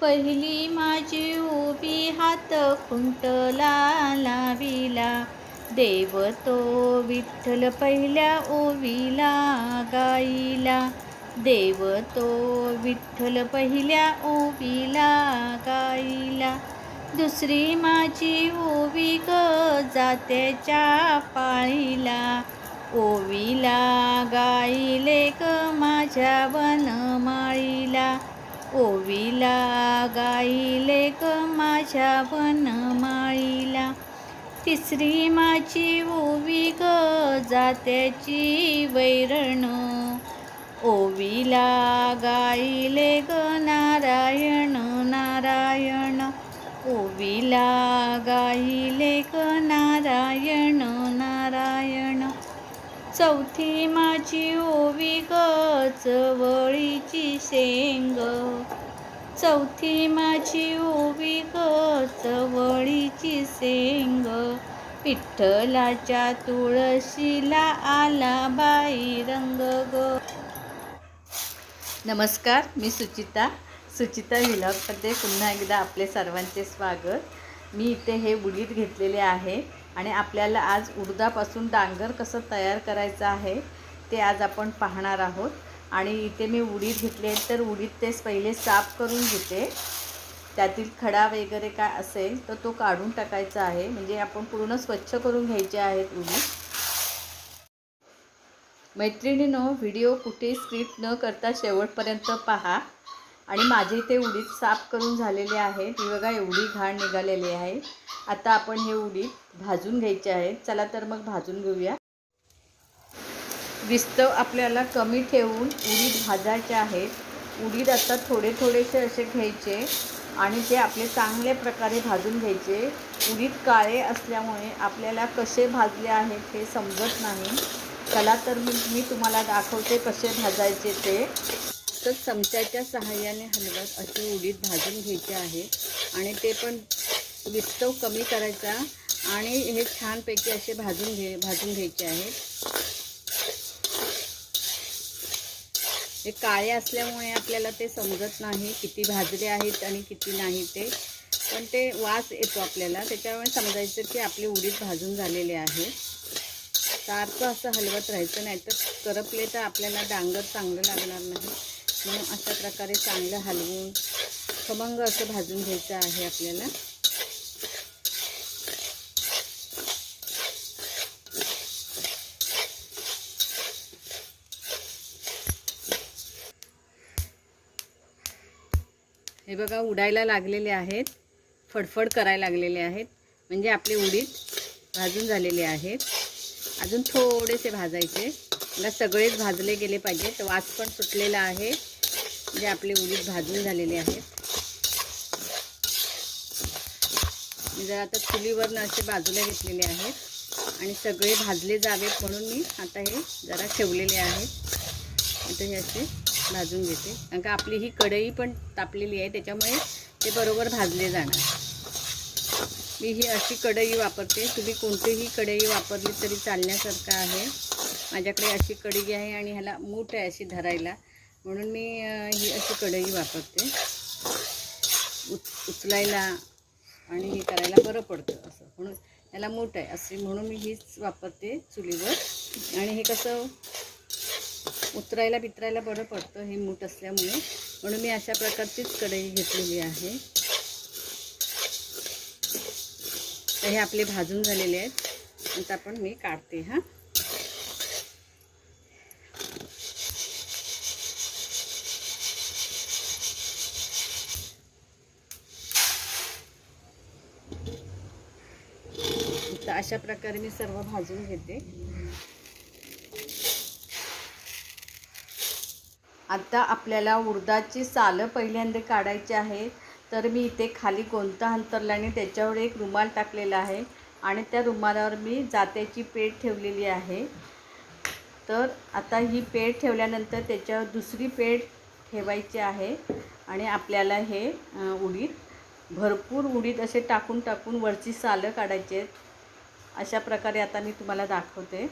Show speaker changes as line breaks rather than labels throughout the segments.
पहिली माझी उभी हात खुंटला लाविला. देव तो विठ्ठल पहिल्या ओवीला गाईला. देव तो विठ्ठल पहिल्या ओवीला गाईला. दुसरी माझी ओवी ग जात्याच्या पाळीला. ओवीला गाईले ग माझ्या वन ओविला गाईले ग माझ्या वनमाळीला. तिसरी माझी ओवी ग जात्याची वैरण. ओवीला गाईले ग नारायण नारायण. ओवीला गाईले ग नारायण नारायण. चौथी माझी ओवी ग चवळीची शेंग. चौथी माझी ओवी ग चवळीची शेंग. विठ्ठलाच्या तुळशीला आला बाई रंग ग. नमस्कार मी सुचिता. सुचिता विलॉगमध्ये पुन्हा एकदा आपले सर्वांचे स्वागत. मी इथे हे उडीद घेतलेले आहे. आणि आपल्याला आज उडदापासून डांगर कसं तयार करायचं आहे ते आज आपण पाहणार आहोत. आणि इथे मी उडीद घेतले तर उडीद तेच पहिले साफ करून घेते. त्यातील खडा वगैरे काय असेल तर तो काढून टाकायचा आहे. म्हणजे आपण पूर्ण स्वच्छ करून घ्यायचे आहेत उडीद मैत्रिणीनो व्हिडिओ कुठे स्क्रिप्ट न करता शेवटपर्यंत पहा. आणि माझे इथे उडीद साफ करून झालेले आहे ती बघा एवढी घाण निघालेली आहे. आता आपण हे उडीद भाजून घ्यायचे आहेत चला तर मग भाजून घेऊया. विस्तव आपल्याला कमी ठेवून उडीद भाजायचे आहेत. उडीद आता थोडे थोडेसे असे घ्यायचे आणि ते आपले चांगल्या प्रकारे भाजून घ्यायचे. उडीद काळे असल्यामुळे आपल्याला कसे भाजले आहेत हे समजत नाही. चला तर मी मी तुम्हाला दाखवते कसे भाजायचे ते. तर चमच्याच्या सहाय्याने हलवत असे उडीद भाजून घ्यायचे आहे. आणि ते पण विस्तव कमी करायचा. आणि हे छानपैकी असे भाजून घे भाजून घ्यायचे आहेत हे काळे असल्यामुळे आपल्याला ते समजत नाही किती भाजले आहेत आणि किती नाही ते. पण ते वास येतो आपल्याला. त्याच्यामुळे समजायचं की आपले उडीद भाजून झालेले आहे. सारखं असं हलवत राहायचं नाही तर करपले तर आपल्याला डांगर चांगलं लागणार नाही. म्हणून अशा प्रकारे चांगलं हलवून खमंग असं भाजून घ्यायचं आहे आपल्याला. हे बघा उडायला लागलेले आहेत. फडफड करायला लागलेले आहेत. म्हणजे आपले उडीद भाजून झालेले आहेत. अजून थोडेसे भाजायचे. मला सगळेच भाजले गेले पाहिजेत. वास पण सुटलेला आहे. जे आपले उडीद भाजून झालेले आहेत. मी जर आता चुलीवरनं असे बाजूला घेतलेले आहेत. आणि सगळे भाजले जावेत म्हणून मी आता हे जरा ठेवलेले आहेत. आता हे असे भाजून घेते. कारण का आपली ही कढई पण तापलेली आहे त्याच्यामुळे ते बरोबर भाजले जाणार. मी ही अशी कढई वापरते. तुम्ही कोणतीही कढई वापरली तरी चालण्यासारखं आहे. माझ्याकडे अशी कढई आहे आणि ह्याला मूठ आहे अशी धरायला. म्हणून मी ही अशी कढई वापरते. उच उचलायला आणि हे करायला बरं पडतं असं. म्हणून याला मूठ आहे अशी म्हणून मी हीच वापरते चुलीवर. आणि हे कसं उतरायला बितरायला बरं पडतं हे मूठ असल्यामुळे. म्हणून मी अशा प्रकारचीच कढई घेतलेली आहे. तर हे आपले भाजून झालेले आहेत. आता पण मी काढते हां तर अशा प्रकारे मी सर्व भाजून घेते. आता आपल्याला उडदाची सालं पहिल्यांदा काढायची आहे. तर मी इथे खाली कोणता अंतरल्याने त्याच्यावर एक रुमाल टाकलेला आहे. आणि त्या रुमालावर मी जात्याची पेट ठेवलेली आहे. तर आता ही पेट ठेवल्यानंतर त्याच्यावर दुसरी पेट ठेवायची आहे. आणि आपल्याला हे उडीद भरपूर उडीद असे टाकून टाकून वरची सालं काढायची आहेत. अशा प्रकारे आता मी तुम्हाला दाखवते.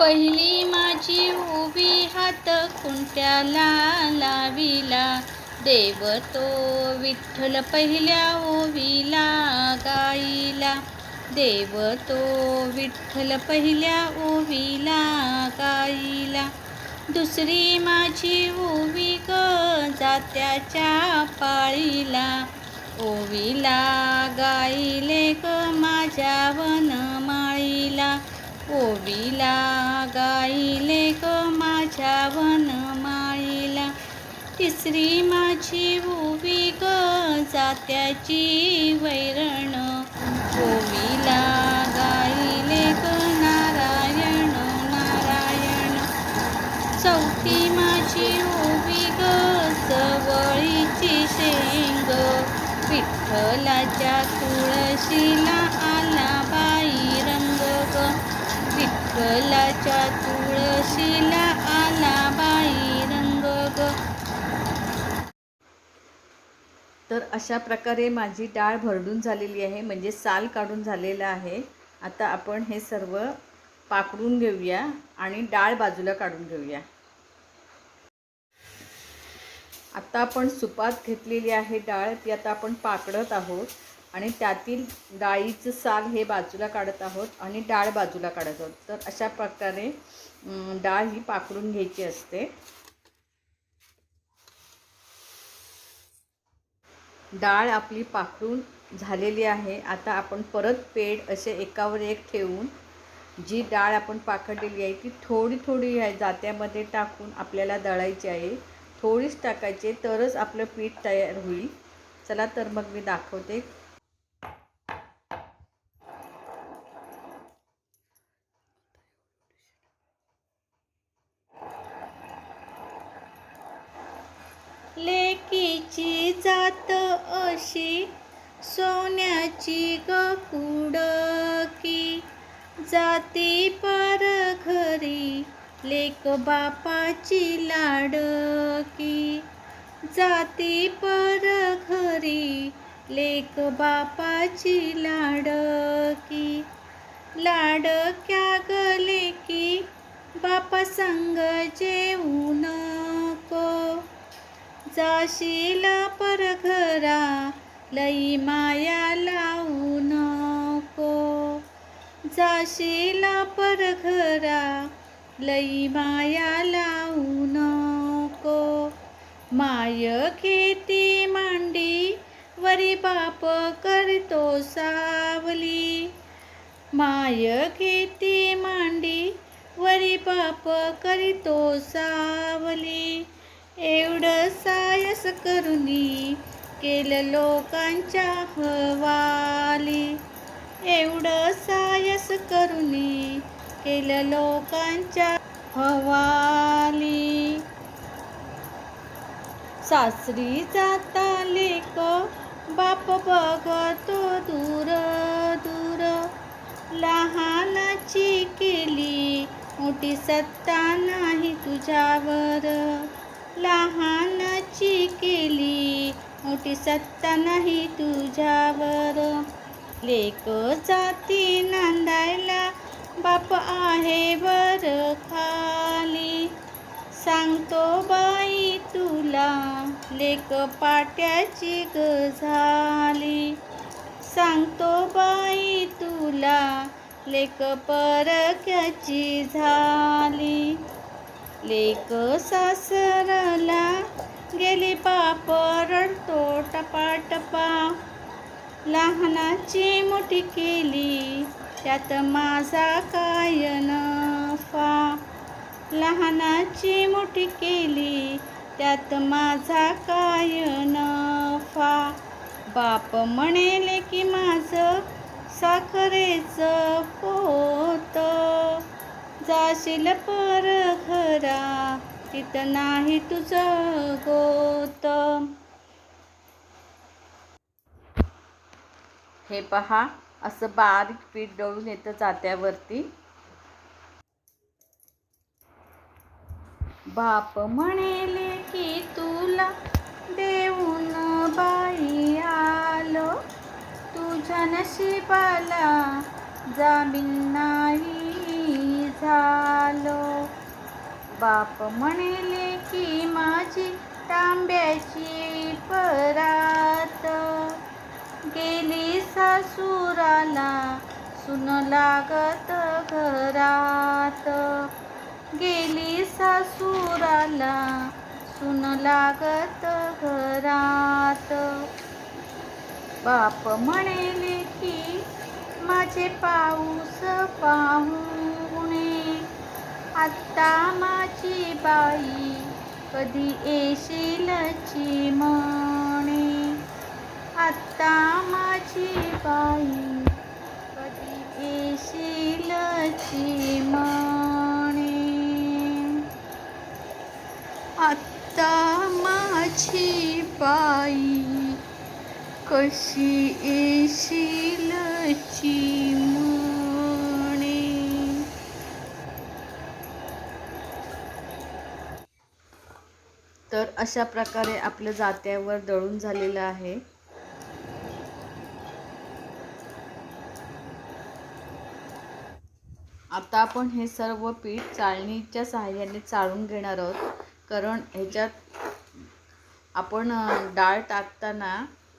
पहिली माझी उभी हात कुंट्याला लाविला. देव तो विठ्ठल पहिल्या ओवीला गाईला. देव तो विठ्ठल पहिल्या ओवीला गाईला. दुसरी माझी ओवी ग जात्याच्या पाळीला ओवीला गाईले ग माझ्या वनमाळीला. ओविला गाईले ग माझ्या वनमाळीला. तिसरी माझी ओवी ग जात्याची वैरण. ओवीला गाईले ग नारायण नारायण. चौथी विठ्ठलाच्या तुळशीला आला बाई रंग ग विठ्ठलाच्या तुळशीला आला बाई रंग ग
तर अशा प्रकारे माझी डाळ भरडून झालेली आहे म्हणजे साल काढून झालेला आहे. आता आपण हे सर्व पाकडून घेऊया आणि डाळ बाजूला काढून घेऊया. आता आपण सुपात घेतलेली आहे डाळ ती आता आपण पाकडत आहोत आणि त्यातील डाळीचं साल हे बाजूला काढत आहोत आणि डाळ बाजूला काढत आहोत. तर अशा प्रकारे डाळ ही पाकडून घ्यायची असते. डाळ आपली पाकडून झालेली आहे. आता आपण परत पेड असे एकावर एक ठेवून जी डाळ आपण पाकडलेली आहे ती थोडी थोडी आहे जात्यामध्ये टाकून आपल्याला दळायची आहे. थोडीच टाकायची तरच आपलं पीठ तयार होईल. चला तर मग मी दाखवते.
लेकीची जात अशी सोन्याची गकुडकी जाती पर घरी लेक बापाची लाडकी. जाती पर घरी लेक बापाची लाडकी. लाडक्या गले की बापा संग जेऊ नको. जाशील परघरा लई माया लावू नको. जाशील परघरा लई माया लावू नको. माय खेती मांडी वरी बाप करतो सावली. माय खेती मांडी वरी बाप करतो सावली. एवढं सायस करुनी केलं लोकांच्या हवाली. एवढं सायस करुनी केलं लोकांच्या हवाली. सासरी जाता लेक बाप बघतो दूर दूर. लहानाची केली मोठी सत्ता नाही तुझ्यावर. लहानाची केली मोठी सत्ता नाही तुझ्यावर. लेक जाती नांदायला बाप आहे वर खाली. सांगतो बाई तुला लेक पाट्याची ग झाली. सांगतो बाई तुला लेक परक्याची झाली. लेक सासरला गेली बाप रडतो टपाटपा. लहानाची मोठी केली त्यात माझा काय नफा? लहानाची मोठी केली त्यात माझा काय नफा? बाप म्हणेले की माझं साखरेचं पोत. जाशील पर घरा तिथं नाही तुझं गोत.
हे पहा असं बारीक पीठ दळून येतं जात्यावरती.
बाप म्हणेले की तुला देऊन बाई आलो. तुझ्या नशिबाला जामीन नाही झालं. बाप म्हणेले की माझी तांब्याची परात सुराला सुन लागत घरात. गेली सासूराला सुन लागत घरात. बाप म्हणेले की माझे पाऊस पाहुणे आत्ता माझी बाई कधी येशील म्हणे आत्ता माझी बाई कधी येशील म्हणे आत्ता माझी बाई कशी येशील म्हणे
तर अशा प्रकारे आपलं जात्यावर दळून झालेलं आहे. आता आपण हे सर्व पीठ चाळणीच्या सहाय्याने चाळून घेणार आहोत. कारण ह्याच्यात आपण डाळ टाकताना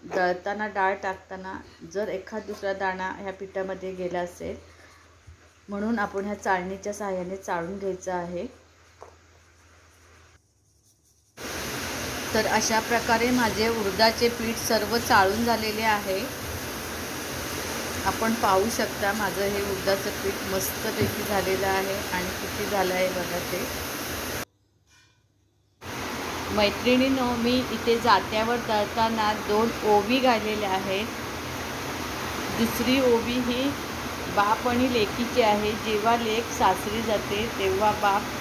दळताना डाळ टाकताना जर एखाद दुसरा दाणा ह्या पिठामध्ये गेला असेल म्हणून आपण ह्या चाळणीच्या सहाय्याने चाळून घ्यायचं आहे. तर अशा प्रकारे माझे उडदाचे पीठ सर्व चाळून झालेले आहे. आपण पाहू शकता माझं हे उडदाचं पीठ मस्तपैकी झालेलं आहे आणि किती झालं आहे बघा ते. मैत्रिणीनो मी इथे जात्यावर तळताना दोन ओवी घालेल्या आहेत. दुसरी ओवी ही बाप आणि लेकीची आहे. जेव्हा लेख सासरी जाते तेव्हा बाप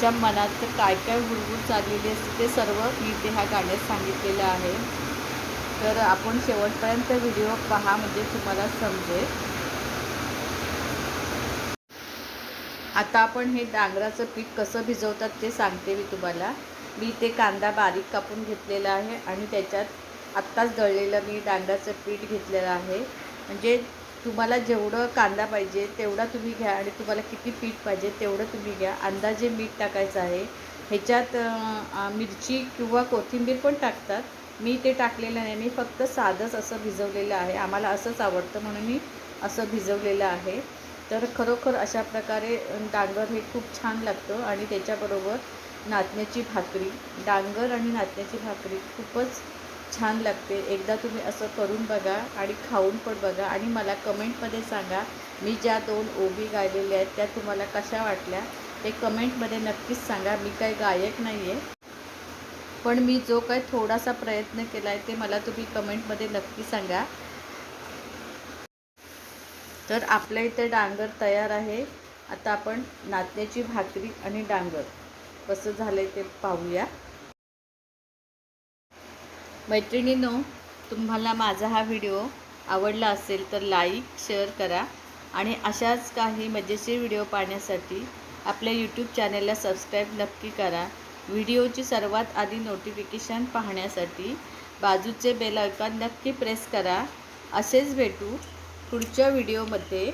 च्या मनात काय काय हुरहुर चाललेली असते ते सर्व मी ते ह्या गाण्यात सांगितलेलं आहे. तर आपण शेवटपर्यंत व्हिडिओ पहा म्हणजे तुम्हाला समजेल. आता आपण हे डांगराचं पीठ कसं भिजवतात ते सांगते मी तुम्हाला. मी ते कांदा बारीक कापून घेतलेला आहे आणि त्याच्यात आत्ताच दळलेलं मी डांगराचं पीठ घेतलेलं आहे. म्हणजे तुम्हाला जेवढं कांदा पाहिजे तेवढा तुम्ही घ्या आणि तुम्हाला किती पीठ पाहिजे तेवढं तुम्ही घ्या. अंदाजे मीठ टाकायचं आहे. ह्याच्यात मिरची किंवा कोथिंबीर पण टाकतात. मी ते टाकलेलं नाही मी फक्त साधंच असं भिजवलेलं आहे. आम्हाला असंच आवडतं म्हणून मी असं भिजवलेलं आहे. तर खरोखर अशा प्रकारे डांगर हे खूप छान लागतं आणि त्याच्याबरोबर नाचण्याची भाकरी डांगर आणि नाचण्याची भाकरी खूपच छान लागते. एकदा तुम्ही असं करून बघा आणि खाऊन पण बघा आणि मला कमेंटमध्ये सांगा मी ज्या दोन ओबी गायलेल्या आहेत त्या तुम्हाला कशा वाटल्या? ते कमेंटमध्ये नक्कीच सांगा. मी काही गायक नाही आहे पण मी जो काही थोडासा प्रयत्न केला आहे ते मला तुम्ही कमेंटमध्ये नक्की सांगा. तर आपल्या इथे डांगर तयार आहे. आता आपण नाचण्याची भाकरी आणि डांगर कसं झालं ते पाहूया. मैत्रिणींनो तुम्हाला माझा हा व्हिडिओ आवडला असेल तर लाईक शेअर करा आणि अशाच काही मजेशीर व्हिडिओ पाहण्यासाठी आपल्या यूट्यूब चॅनलला सबस्क्राईब नक्की करा. व्हिडिओची सर्वात आधी नोटिफिकेशन पाहण्यासाठी बाजूचे बेल आयकॉन नक्की प्रेस करा. असेच भेटू पुढच्या व्हिडिओमध्ये.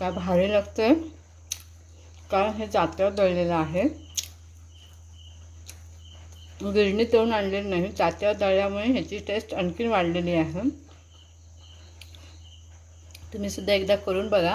काय भारी लागते कारण हे जात्यावर दळलेलं आहे. गिरणी तळून आणलेली नाही. जात्यावर दळल्यामुळे ह्याची टेस्ट आणखीन वाढलेली आहे. तुम्ही सुद्धा एकदा करून बघा.